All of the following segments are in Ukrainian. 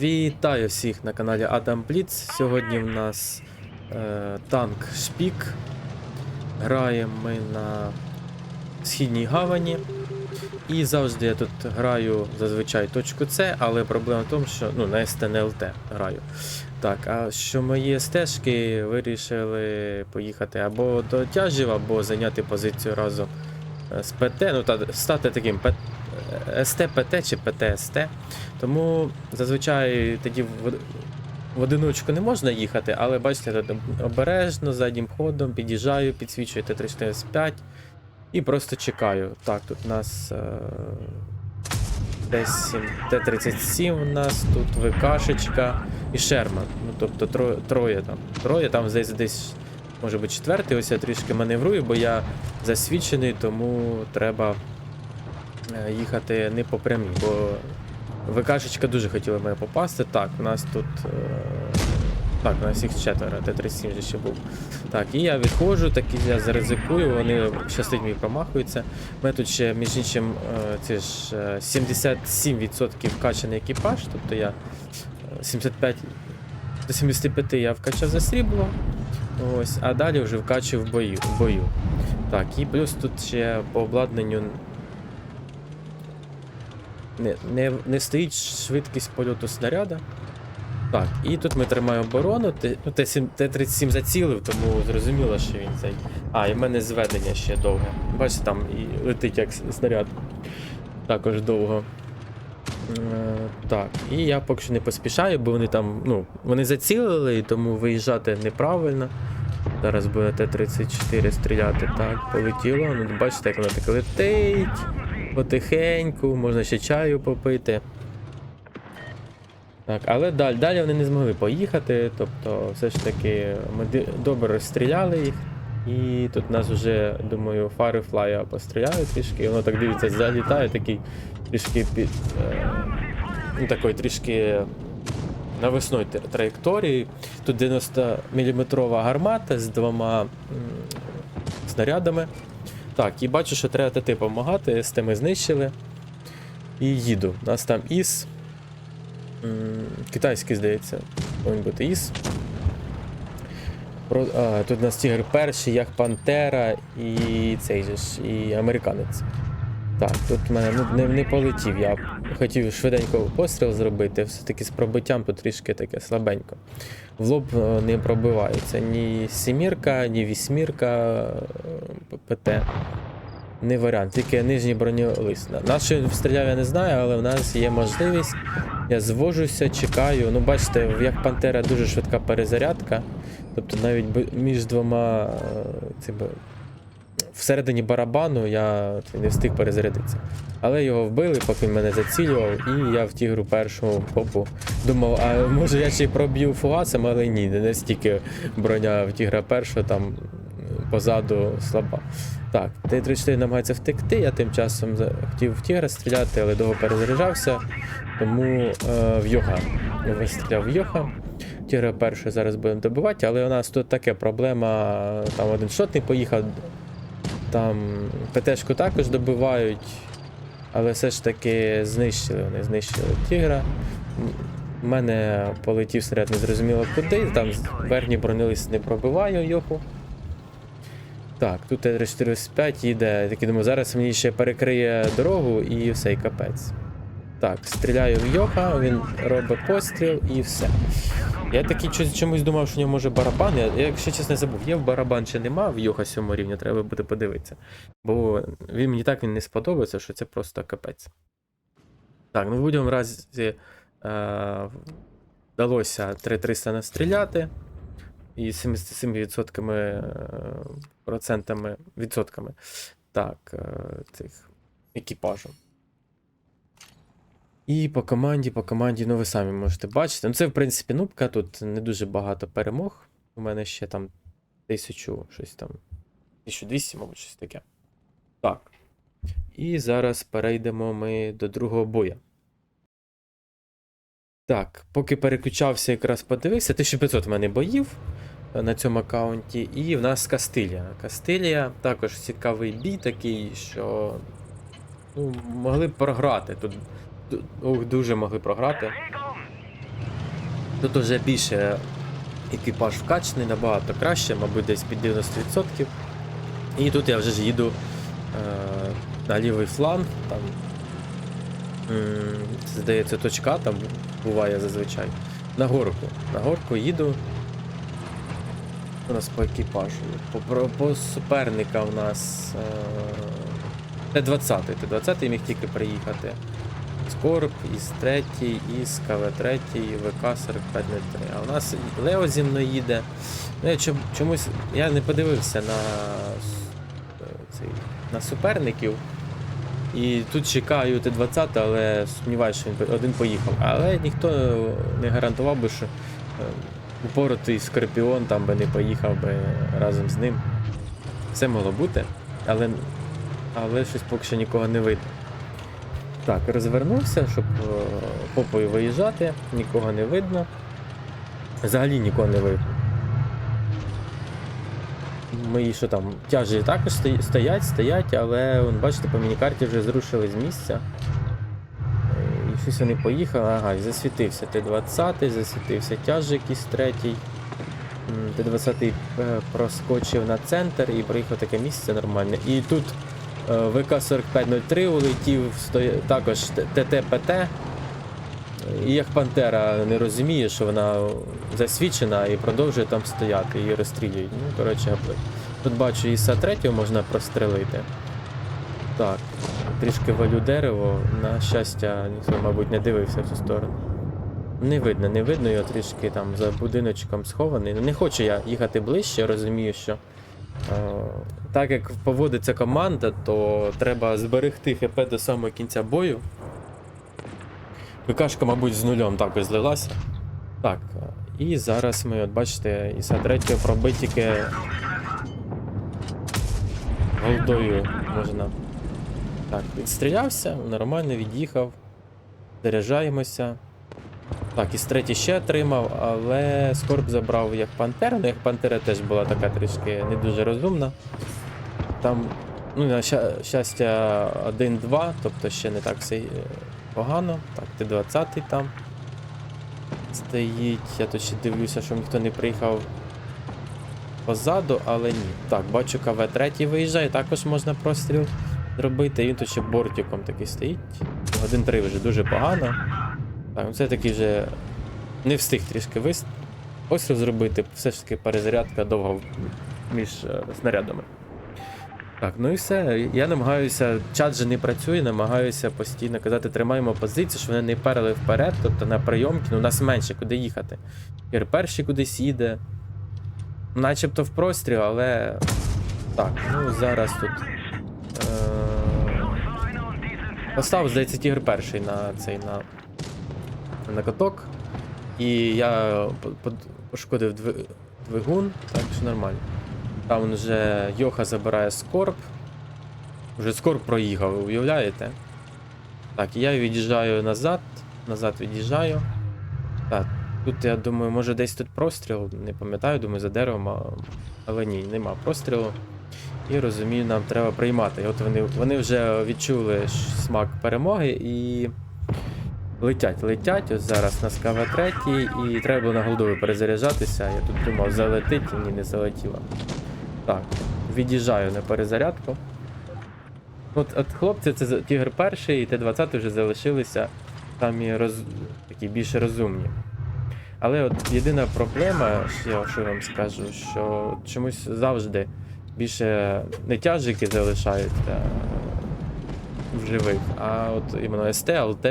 Вітаю всіх на каналі Адам Бліц. Сьогодні в нас е, танк Шпік. Граємо ми на східній гавані. І завжди я тут граю зазвичай точку С, але проблема в тому, що ну, на СТНЛТ граю. Так, а що мої стежки вирішили поїхати або до тяжів, або зайняти позицію разом е, з ПТ, ну та стати таким СТ-ПТ чи ПТ-СТ. Тому зазвичай тоді в, в одиночку не можна їхати, але бачите, обережно заднім ходом під'їжджаю, підсвічую Т-345 і просто чекаю. Так, тут у нас е, десь Т-37 у нас, тут ВКшечка і Шерман. Ну, тобто троє, троє там. Троє, там десь десь може бути четвертий, ось я трішки маневрую, бо я засвідчений, тому треба їхати не по прямій, бо ВКшечка дуже хотіла мене попасти. Так, у нас тут. Е... Так, у нас їх четверо, Т-37 же ще був. Так, і я відходжу, так і я заризикую, вони щастить мені промахуються. У мене тут ще, між іншим, е, це ж е, 77% вкачаний екіпаж, тобто я е, 75 до 75 я вкачав за срібло. Ось, а далі вже вкачую в бою. В бою. Так, і плюс тут ще по обладнанню не, не, не стоїть швидкість польоту снаряда. Так, і тут ми тримаємо оборону. Т- Ну, Т-7 Т-37 зацілив, тому зрозуміло, що він цей. А, і в мене зведення ще довге. Бачите, там і летить як снаряд. Також довго. Е, так, і я поки що не поспішаю, бо вони там, ну, вони зацілили, і тому виїжджати неправильно. Зараз буде Т-34 стріляти. Так, полетіло. Ну, бачите, як воно так летить. Потихеньку, можна ще чаю попити. Так, але далі, далі вони не змогли поїхати, тобто все ж таки ми добре розстріляли їх. І тут нас вже, думаю, Firefly постріляють трішки, воно так дивиться, залітає, такий трішки під. Е, ну, такої трішки навесної траєкторії. Тут 90 мм гармата з двома снарядами. Так, і бачу, що треба ТТ допомагати, з тими знищили. І їду. У нас там ІС. Китайський, здається, повинен бути ІС. Про, а, тут у нас Тігр перший, як Пантера і цей же ж, і американець. Так, тут в мене ну, не, не полетів. Я хотів швиденько постріл зробити, все-таки з пробиттям тут трішки таке слабенько. В лоб е, не пробивається ні сімірка, ні вісьмірка е, ПТ. Не варіант, тільки нижній броньолист. На- На що він стріляв, я не знаю, але в нас є можливість. Я звожуся, чекаю. Ну, бачите, як Пантера дуже швидка перезарядка. Тобто навіть між двома е, цими всередині барабану я не встиг перезарядитися. Але його вбили, поки він мене зацілював, і я в тігру першому попу думав, а може я ще й проб'ю фугасом, але ні, не настільки броня в тігра першого там позаду слаба. Так, Т-34 намагається втекти, я тим часом хотів в тігра стріляти, але довго перезаряджався, тому е, в Йоха. Я вистріляв в Йоха. Тігра перший зараз будемо добивати, але у нас тут таке проблема. Там один шотний поїхав, там ПТшку також добивають, але все ж таки знищили вони, знищили тігра. У мене полетів снаряд незрозуміло куди, там верхні бронелист не пробиваю йоху. Так, тут Т-445 їде. Я такий думаю, зараз мені ще перекриє дорогу і все, і капець. Так, стріляю в Йоха, він робить постріл і все. Я такий чомусь- думав, що в нього може барабан. Я, якщо чесно, забув, є в барабан чи нема в Йоха 7 рівня, треба буде подивитися. Бо він мені так він не сподобається, що це просто капець. Так, ну в будь-якому разі е, вдалося 3300 настріляти. І 77% е, процентами, відсотками так, е, цих екіпажу. І по команді, по команді, ну ви самі можете бачити. Ну, це, в принципі, нубка, тут не дуже багато перемог. У мене ще там 1000, щось там. 1200, мабуть, щось таке. Так. І зараз перейдемо ми до другого боя. Так, поки переключався, якраз подивився, 1500 в мене боїв е, на цьому аккаунті, і в нас Кастилія. Кастилія також цікавий бій такий, що ну, могли б програти. Тут ох, дуже могли програти. Тут вже більше екіпаж вкачаний, набагато краще, мабуть, десь під 90%. І тут я вже ж їду е, на лівий фланг, там здається, точка там буває зазвичай. На горку. На горку їду. У нас по екіпажу. По, по суперника у нас е, Т-20. Т-20 міг тільки приїхати. Скорб, із 3, із КВ-3, ВК-4503. А у нас Лео зі мною їде. Ну, я чом- чомусь я не подивився на, е, цей, на суперників. І тут чекаю Т-20, але сумніваюся, що він один поїхав. Але ніхто не гарантував би, що е, упоротий Скорпіон там би не поїхав би разом з ним. Все могло бути, але, але щось поки що нікого не видно. Так, розвернувся, щоб е, попою виїжджати, нікого не видно. Взагалі нікого не видно. Мої що там, тяжі також стоять, стоять, але вон, бачите, по мінікарті вже зрушили з місця. І щось вони поїхали, ага, засвітився Т-20, засвітився тяж якийсь третій. Т-20 е, проскочив на центр і проїхав таке місце нормальне. І тут ВК-4503 улетів, також ТТ-ПТ. І як Пантера не розуміє, що вона засвідчена і продовжує там стояти, її розстрілюють. Ну, коротше, тут бачу іса 3 можна прострелити. Так, трішки валю дерево. На щастя, ніхто, мабуть, не дивився в цю сторону. Не видно, не видно його трішки там за будиночком схований. Не хочу я їхати ближче, розумію, що е, так як поводиться команда, то треба зберегти ХП до самого кінця бою. ВКшка, мабуть, з нульом також злилася. Так, і зараз ми, от бачите, Іса 3 пробитіки голдою можна. Так, відстрілявся, нормально від'їхав. Заряджаємося. Так, із третій ще отримав, але Скорб забрав як Пантера, ну як Пантера теж була така трішки не дуже розумна. Там, ну, на щастя, 1-2, тобто ще не так все е, погано. Так, Т-20 там стоїть. Я тут ще дивлюся, що ніхто не приїхав позаду, але ні. Так, бачу КВ-3 виїжджає, також можна простріл зробити. Він тут ще бортиком такий стоїть. 1-3 вже дуже погано. Так, ну це таки вже не встиг трішки вис... постріл зробити, все ж таки перезарядка довго між е, снарядами. Так, ну і все. Я намагаюся, чат же не працює, намагаюся постійно казати, тримаємо позицію, що вони не перли вперед, тобто на прийомки, ну у нас менше куди їхати. Ір перший кудись їде. Начебто в простріл, але. Так, ну зараз тут. Е... Постав, здається, тігр перший на цей на, на каток. І я по- по- пошкодив дви- двигун, так що нормально. Там вже Йоха забирає скорб. Вже скорб проїхав, уявляєте? Так, я від'їжджаю назад. Назад від'їжджаю. Так, тут я думаю, може десь тут простріл, не пам'ятаю, думаю, за деревом, але ні, нема прострілу. І розумію, нам треба приймати. І от вони, вони вже відчули смак перемоги і летять, летять. Ось зараз на скава 3 і треба було на голдові перезаряджатися. Я тут думав, залетить, ні, не залетіло. Так, від'їжджаю на перезарядку. От, от хлопці, це Тігр перший і Т-20 вже залишилися самі роз... такі більш розумні. Але от єдина проблема, що я вам скажу, що чомусь завжди більше не тяжики залишаються в живих, а от іменно СТ, ЛТ.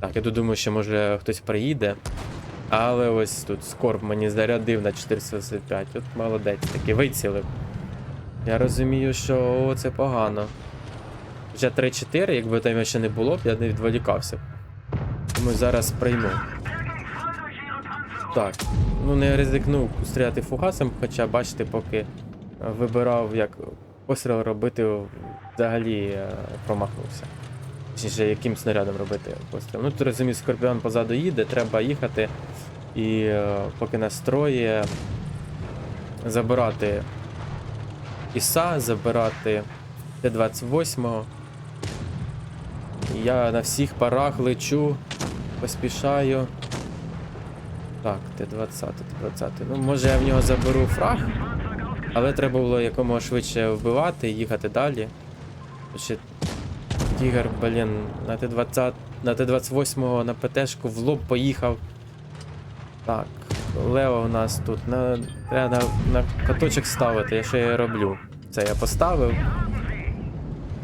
Так, я тут думаю, що може хтось приїде. Але ось тут Скорб мені зарядив на 485. От молодець такий вицілив. Я розумію, що о, це погано. Вже 3-4, якби там ще не було б, я не відволікався. Тому зараз прийму. Так, ну не ризикнув стріляти фугасом, хоча бачите, поки е, вибирав, як постріл робити, взагалі е, промахнувся. Точніше, яким снарядом робити постріл. Ну, тут розумію, Скорпіон позаду їде, треба їхати і е, поки настроє забирати Іса, забирати Т-28. Я на всіх парах лечу, поспішаю. Так, Т-20, Т-20. Ну, може я в нього заберу фраг, але треба було якомога швидше вбивати і їхати далі. Ще Тігр, блін, на Т-20, на Т-28 на ПТшку в лоб поїхав. Так, Лео у нас тут. На, треба на, на каточок ставити, я що я роблю. Це я поставив.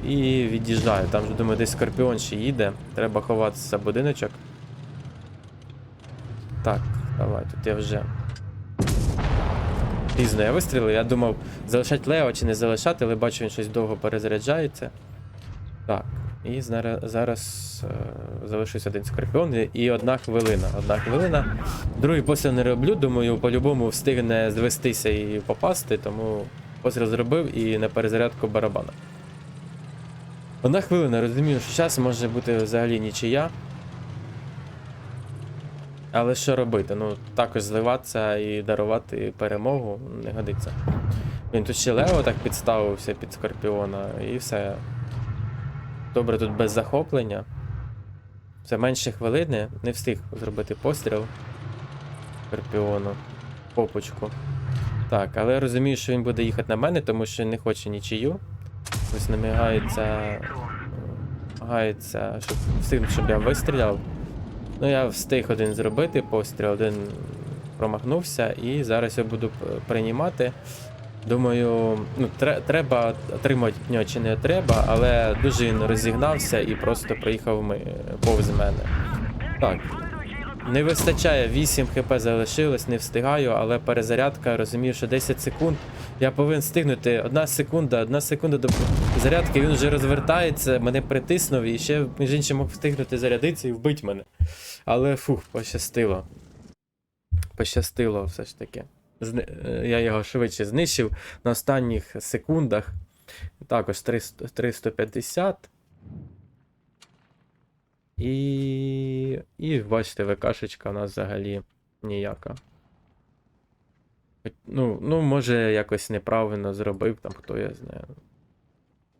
І від'їжджаю. Там же думаю, десь скорпіон ще їде. Треба ховатися будиночок. Так, давай, тут я вже. Пізно я вистрілив. Я думав, залишати Лео чи не залишати, але бачу, він щось довго перезаряджається. Так. І зараз, зараз е, залишився один скорпіон і- одна хвилина. Одна хвилина. Другий постріл не роблю, думаю, по-любому встигне звестися і попасти, тому постріл зробив і на перезарядку барабана. Одна хвилина, розумію, що час може бути взагалі нічия. Але що робити? Ну, також зливатися і дарувати перемогу не годиться. Він тут ще Лео так підставився під Скорпіона, і все. Добре, тут без захоплення. Все менше хвилини, не встиг зробити постріл Скорпіону. Попочку. Так, але я розумію, що він буде їхати на мене, тому що не хоче нічию. Ось намагається. Намагається, щоб встигнути, щоб я вистріляв. Ну, я встиг один зробити постріл, один промахнувся, і зараз я буду приймати. Думаю, ну, тре- треба отримати нього чи не треба, але дуже він розігнався і просто проїхав ми, повз мене. Так. Не вистачає 8 хп залишилось, не встигаю, але перезарядка, розумію, що 10 секунд. Я повинен встигнути. Одна секунда, одна секунда до зарядки, він вже розвертається, мене притиснув і ще, між іншим, мог встигнути зарядитися і вбити мене. Але фух, пощастило. Пощастило все ж таки. Е, Я його швидше знищив на останніх секундах. Також 300, 350. І. І бачите, ВКшечка у нас взагалі ніяка. Ну, ну, може, якось неправильно зробив, там хто я знаю.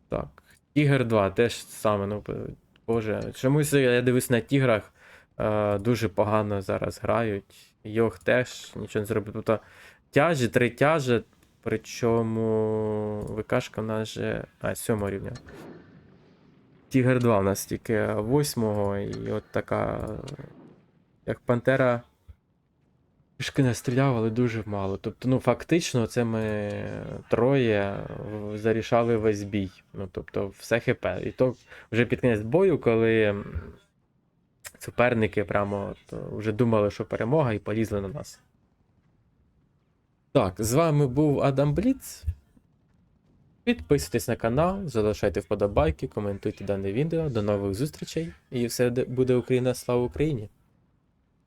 Так. Тігр 2 теж саме, ну, боже. Чомусь я дивлюсь на тіграх, дуже погано зараз грають. Йох теж нічого не зробив. Тобто тяжі, три тяжі, причому ВКшка в нас же. А, 7 рівня. Тігр 2 у нас тільки 8 і от така. Як Пантера. Трішки настріляв, але дуже мало. Тобто, ну, фактично, це ми троє зарішали весь бій. Ну, тобто, все ХП. І то вже під кінець бою, коли суперники прямо вже думали, що перемога, і полізли на нас. Так, з вами був Адам Бліц. Підписуйтесь на канал, залишайте вподобайки, коментуйте дане відео. До нових зустрічей. І все буде Україна, слава Україні!